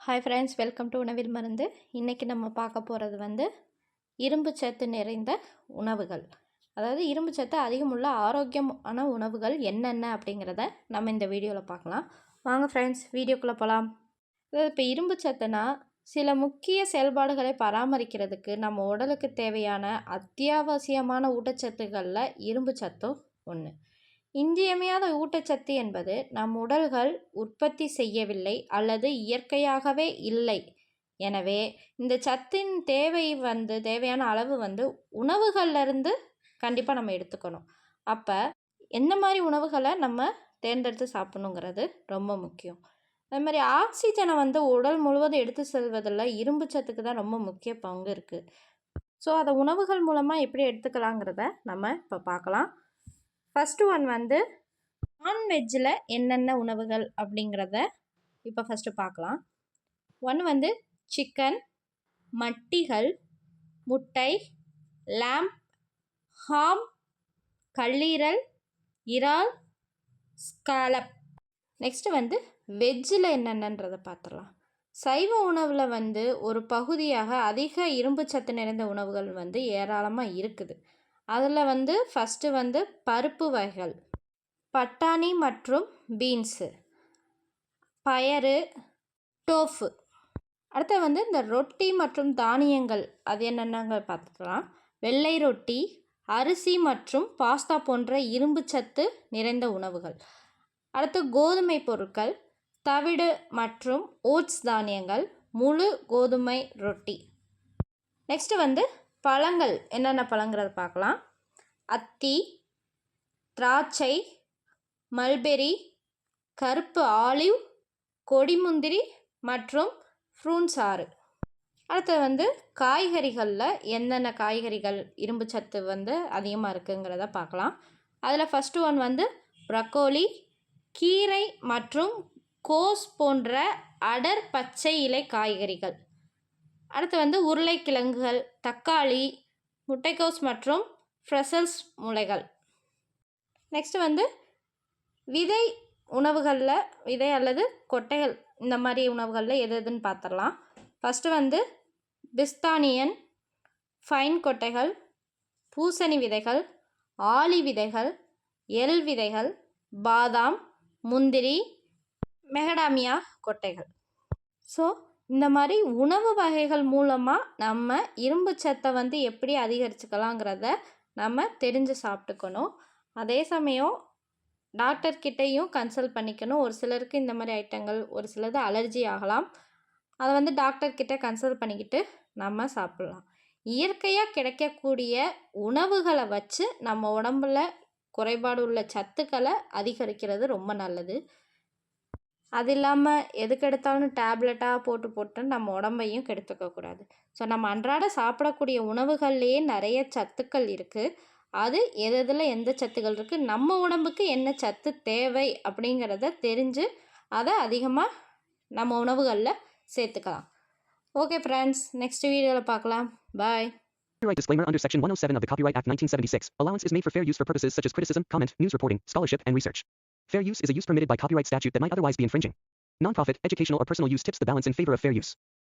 Hi friends welcome to உணவில் மருந்து. இன்றைக்கி நம்ம பார்க்க போகிறது வந்து இரும்பு சத்து நிறைந்த உணவுகள். அதாவது இரும்பு சத்து அதிகமுள்ள ஆரோக்கியமான உணவுகள் என்னென்ன அப்படிங்கிறத நம்ம இந்த வீடியோவில் பார்க்கலாம். வாங்க ஃப்ரெண்ட்ஸ் வீடியோக்குள்ளே போகலாம் அதாவது இப்போ இரும்பு சத்துனா சில முக்கிய செயல்பாடுகளை பராமரிக்கிறதுக்கு நம்ம உடலுக்கு தேவையான அத்தியாவசியமான ஊட்டச்சத்துக்களில் இரும்பு சத்தும் ஒன்று இன்றியமையாத ஊட்டச்சத்து என்பது நம் உடல்கள் உற்பத்தி செய்யவில்லை அல்லது இயற்கையாகவே இல்லை. எனவே இந்த சத்தின் தேவை வந்து தேவையான அளவு வந்து உணவுகள்லேருந்து கண்டிப்பாக நம்ம எடுத்துக்கணும். அப்போ எந்த மாதிரி உணவுகளை நம்ம தேர்ந்தெடுத்து சாப்பிடணுங்கிறது ரொம்ப முக்கியம். அது மாதிரி ஆக்சிஜனை வந்து உடல் முழுவதும் எடுத்து செல்வதில் இரும்பு சத்துக்கு தான் ரொம்ப முக்கிய பங்கு இருக்குது ஸோ அதை உணவுகள் மூலமாக எப்படி எடுத்துக்கலாங்கிறத நம்ம இப்போ பார்க்கலாம். ஃபஸ்ட்டு ஒன் வந்து நான்வெஜ்ஜில் என்னென்ன உணவுகள் அப்படிங்கிறத இப்போ ஃபஸ்ட்டு பார்க்கலாம். ஒன்று வந்து சிக்கன் மட்டிகள் முட்டை லேம்ப் ஹாம் கல்லீரல் இறால் ஸ்காலப் நெக்ஸ்ட்டு வந்து வெஜ்ஜில் என்னென்னன்றதை பார்த்துடலாம். சைவ உணவில் வந்து ஒரு பகுதியாக அதிக இரும்பு சத்து நிறைந்த உணவுகள் வந்து ஏராளமாக இருக்குது. அதில் வந்து ஃபஸ்ட்டு வந்து பருப்பு வகைகள். பட்டாணி மற்றும் பீன்ஸு பயறு டோஃபு அடுத்து வந்து இந்த ரொட்டி மற்றும் தானியங்கள் அது என்னென்னங்க பார்த்துக்கலாம். வெள்ளை ரொட்டி அரிசி மற்றும் பாஸ்தா போன்ற இரும்பு சத்து நிறைந்த உணவுகள். அடுத்து கோதுமை பொருட்கள் தவிடு மற்றும் ஓட்ஸ் தானியங்கள் முழு கோதுமை ரொட்டி. நெக்ஸ்ட்டு வந்து பழங்கள் என்னென்ன பழங்கிறத பார்க்கலாம். அத்தி திராட்சை மல்பெரி கருப்பு ஆலிவ் கொடிமுந்திரி மற்றும் ஃப்ரூன்ஸ் ஆறு அடுத்தது வந்து காய்கறிகளில் என்னென்ன காய்கறிகள் இரும்பு சத்து வந்து அதிகமாக இருக்குங்கிறத பார்க்கலாம். அதில் ஃபஸ்ட்டு ஒன் வந்து ப்ரக்கோலி கீரை மற்றும் கோஸ் போன்ற அடர் பச்சை இலை காய்கறிகள். அடுத்து வந்து உருளைக்கிழங்குகள் தக்காளி முட்டைக்கோஸ் மற்றும் ஃப்ரெசல்ஸ் முளைகள். நெக்ஸ்ட்டு வந்து விதை உணவுகளில் விதை அல்லது கொட்டைகள் இந்த மாதிரி உணவுகளில் எது எதுன்னு பார்த்துடலாம் ஃபஸ்ட்டு வந்து பிஸ்தானியன் ஃபைன் கொட்டைகள் பூசணி விதைகள் ஆலி விதைகள் எல் விதைகள் பாதாம் முந்திரி மெகடாமியா கொட்டைகள். ஸோ இந்த மாதிரி உணவு வகைகள் மூலமாக நம்ம இரும்பு சத்தை வந்து எப்படி அதிகரிச்சுக்கலாங்கிறத நம்ம தெரிஞ்சு சாப்பிட்டுக்கணும். அதே சமயம் டாக்டர்கிட்டையும் கன்சல்ட் பண்ணிக்கணும். ஒரு சிலருக்கு இந்த மாதிரி ஐட்டங்கள் ஒரு சிலது அலர்ஜி ஆகலாம். அதை வந்து டாக்டர்கிட்ட கன்சல்ட் பண்ணிக்கிட்டு நம்ம சாப்பிட்லாம். இயற்கையாக கிடைக்கக்கூடிய உணவுகளை வச்சு நம்ம உடம்புல குறைபாடு உள்ள சத்துக்களை அதிகரிக்கிறது ரொம்ப நல்லது. அது இல்லாமல் எதுக்கு எடுத்தாலும் டேப்லெட்டாக போட்டு போட்டு நம்ம உடம்பையும் கெடுத்துக்கக்கூடாது ஸோ நம்ம அன்றாட சாப்பிடக்கூடிய உணவுகள்லேயே நிறைய சத்துக்கள் இருக்குது அது எது எதில் எந்த சத்துக்கள் இருக்குது நம்ம உடம்புக்கு என்ன சத்து தேவை அப்படிங்கிறத தெரிஞ்சு அதை அதிகமாக நம்ம உணவுகளில் சேர்த்துக்கலாம். ஓகே ஃப்ரெண்ட்ஸ் நெக்ஸ்ட் வீடியோவில் பார்க்கலாம் பாய் Copyright disclaimer under Section 107 of the Copyright Act 1976. Allowance is made for fair use for purposes such as criticism, comment, news reporting, scholarship, and research. Fair use is a use permitted by copyright statute that might otherwise be infringing. Nonprofit, educational, or personal use tips the balance in favor of fair use.